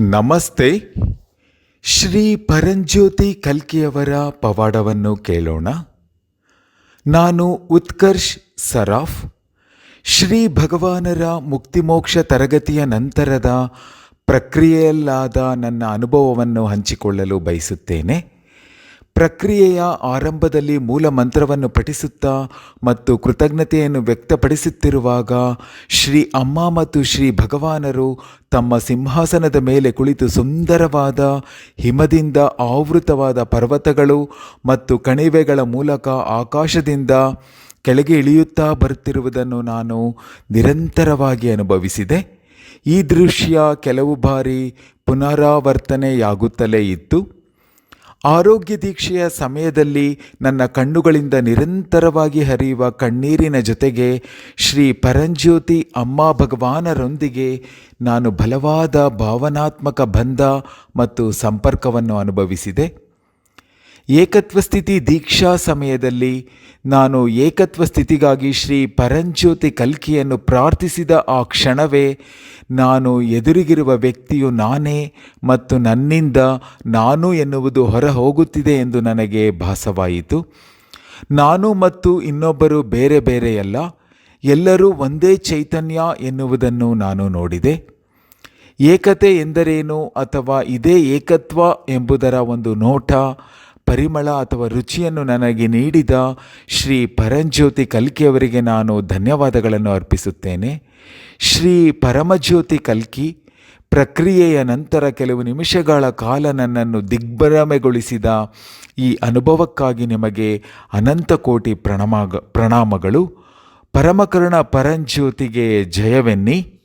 ನಮಸ್ತೆ. ಶ್ರೀ ಪರಂಜ್ಯೋತಿ ಕಲ್ಕಿಯವರ ಪವಾಡವನ್ನು ಕೇಳೋಣ. ನಾನು ಉತ್ಕರ್ಷ್ ಸರಾಫ್. ಶ್ರೀ ಭಗವಾನರ ಮುಕ್ತಿಮೋಕ್ಷ ತರಗತಿಯ ನಂತರದ ಪ್ರಕ್ರಿಯೆಯಲ್ಲಾದ ನನ್ನ ಅನುಭವವನ್ನು ಹಂಚಿಕೊಳ್ಳಲು ಬಯಸುತ್ತೇನೆ. ಪ್ರಕ್ರಿಯೆಯ ಆರಂಭದಲ್ಲಿ ಮೂಲ ಮಂತ್ರವನ್ನು ಪಠಿಸುತ್ತಾ ಮತ್ತು ಕೃತಜ್ಞತೆಯನ್ನು ವ್ಯಕ್ತಪಡಿಸುತ್ತಿರುವಾಗ ಶ್ರೀ ಅಮ್ಮ ಮತ್ತು ಶ್ರೀ ಭಗವಾನರು ತಮ್ಮ ಸಿಂಹಾಸನದ ಮೇಲೆ ಕುಳಿತು ಸುಂದರವಾದ ಹಿಮದಿಂದ ಆವೃತವಾದ ಪರ್ವತಗಳು ಮತ್ತು ಕಣಿವೆಗಳ ಮೂಲಕ ಆಕಾಶದಿಂದ ಕೆಳಗೆ ಇಳಿಯುತ್ತಾ ಬರುತ್ತಿರುವುದನ್ನು ನಾನು ನಿರಂತರವಾಗಿ ಅನುಭವಿಸಿದೆ. ಈ ದೃಶ್ಯ ಕೆಲವು ಬಾರಿ ಪುನರಾವರ್ತನೆಯಾಗುತ್ತಲೇ ಇತ್ತು. ಆರೋಗ್ಯ ದೀಕ್ಷೆಯ ಸಮಯದಲ್ಲಿ ನನ್ನ ಕಣ್ಣುಗಳಿಂದ ನಿರಂತರವಾಗಿ ಹರಿಯುವ ಕಣ್ಣೀರಿನ ಜೊತೆಗೆ ಶ್ರೀ ಪರಂಜ್ಯೋತಿ ಅಮ್ಮ ಭಗವಾನರೊಂದಿಗೆ ನಾನು ಬಲವಾದ ಭಾವನಾತ್ಮಕ ಬಂಧ ಮತ್ತು ಸಂಪರ್ಕವನ್ನು ಅನುಭವಿಸಿದೆ. ಏಕತ್ವ ಸ್ಥಿತಿ ದೀಕ್ಷಾ ಸಮಯದಲ್ಲಿ ನಾನು ಏಕತ್ವ ಸ್ಥಿತಿಗಾಗಿ ಶ್ರೀ ಪರಂಜ್ಯೋತಿ ಕಲ್ಕಿಯನ್ನು ಪ್ರಾರ್ಥಿಸಿದ ಆ ಕ್ಷಣವೇ ನಾನು ಎದುರಿಗಿರುವ ವ್ಯಕ್ತಿಯು ನಾನೇ ಮತ್ತು ನನ್ನಿಂದ ನಾನು ಎನ್ನುವುದು ಹೊರ ಹೋಗುತ್ತಿದೆ ಎಂದು ನನಗೆ ಭಾಸವಾಯಿತು. ನಾನು ಮತ್ತು ಇನ್ನೊಬ್ಬರು ಬೇರೆ ಬೇರೆಯಲ್ಲ, ಎಲ್ಲರೂ ಒಂದೇ ಚೈತನ್ಯ ಎನ್ನುವುದನ್ನು ನಾನು ನೋಡಿದೆ. ಏಕತೆ ಎಂದರೇನು ಅಥವಾ ಇದೇ ಏಕತ್ವ ಎಂಬುದರ ಒಂದು ನೋಟ ಪರಿಮಳ ಅಥವಾ ರುಚಿಯನ್ನು ನನಗೆ ನೀಡಿದ ಶ್ರೀ ಪರಂಜ್ಯೋತಿ ಕಲ್ಕಿಯವರಿಗೆ ನಾನು ಧನ್ಯವಾದಗಳನ್ನು ಅರ್ಪಿಸುತ್ತೇನೆ. ಶ್ರೀ ಪರಮಜ್ಯೋತಿ ಕಲ್ಕಿ ಪ್ರಕ್ರಿಯೆಯ ನಂತರ ಕೆಲವು ನಿಮಿಷಗಳ ಕಾಲ ನನ್ನನ್ನು ದಿಗ್ಭ್ರಮೆಗೊಳಿಸಿದ ಈ ಅನುಭವಕ್ಕಾಗಿ ನಿಮಗೆ ಅನಂತ ಕೋಟಿ ಪ್ರಣಾಮ ಪ್ರಣಾಮಗಳು. ಪರಮಕರುಣ ಪರಂಜ್ಯೋತಿಗೆ ಜಯವೆನ್ನಿ.